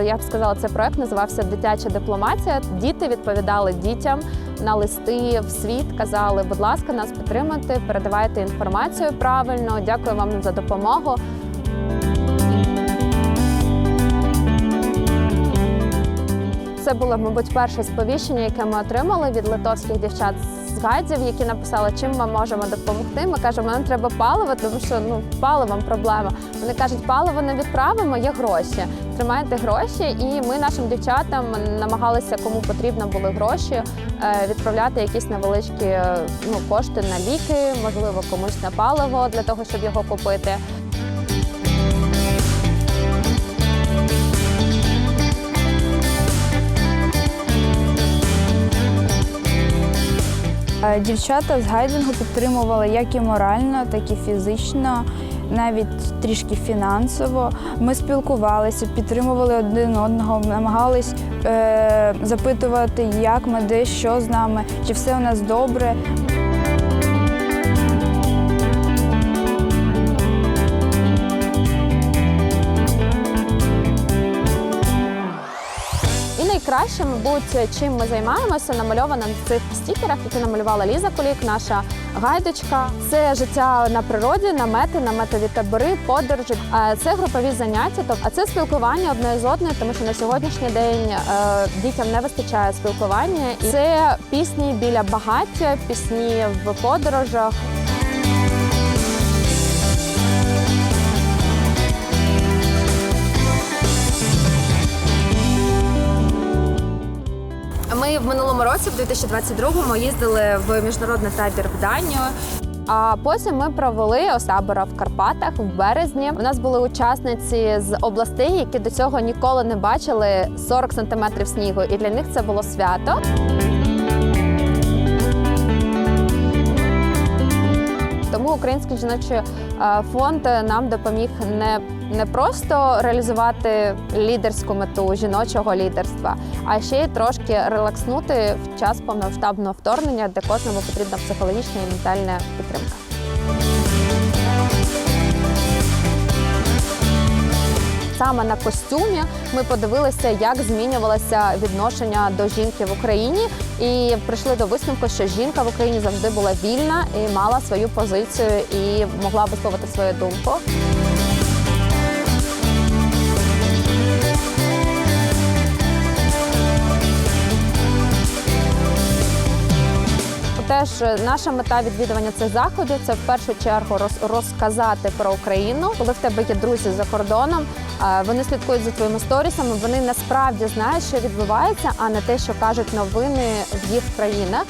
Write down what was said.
Тобто, я б сказала, цей проект називався Дитяча дипломатія. Діти відповідали дітям на листи в світ, казали, будь ласка, нас підтримуйте, передавайте інформацію правильно. Дякую вам за допомогу. Це було, мабуть, перше сповіщення, яке ми отримали від литовських дівчат з які написали, чим ми можемо допомогти. Ми кажемо, нам треба паливо, тому що ну паливом проблема. Вони кажуть, паливо не відправимо, є гроші. Тримайте гроші, і ми нашим дівчатам намагалися, кому потрібно були гроші, е, відправляти якісь невеличкі е, ну, кошти на ліки, можливо, комусь на паливо для того, щоб його купити. Дівчата з гайдингу підтримували як і морально, так і фізично, навіть трішки фінансово. Ми спілкувалися, підтримували один одного, намагались е, запитувати, як ми, де, що з нами, чи все у нас добре. І найкраще, мабуть, чим ми займаємося, намальовано на цих стікерах, які намалювала Ліза Кулік, наша гайдочка. Це життя на природі, намети, наметові табори, подорожі. Е, Це групові заняття, тобто а це спілкування одне з одною, тому що на сьогоднішній день е, дітям не вистачає спілкування. Це пісні біля багаття, пісні в подорожах. Ми в минулому році, в 2022-му, їздили в міжнародний табір в Данію. А потім ми провели осабора в Карпатах в березні. У нас були учасниці з областей, які до цього ніколи не бачили 40 сантиметрів снігу, і для них це було свято. Український жіночий е, фонд нам допоміг не, не просто реалізувати лідерську мету жіночого лідерства, а ще й трошки релакснути в час повномасштабного вторгнення, де кожному потрібна психологічна і ментальна підтримка. Саме на костюмі ми подивилися, як змінювалося відношення до жінки в Україні, і прийшли до висновку, що жінка в Україні завжди була вільна і мала свою позицію і могла висловити свою думку. Теж е, наша мета відвідування цих заходів це в першу чергу роз- розказати про Україну. Коли в тебе є друзі за кордоном, е, вони слідкують за твоїми сторісами. Вони насправді знають, що відбувається, а не те, що кажуть новини в їх країнах.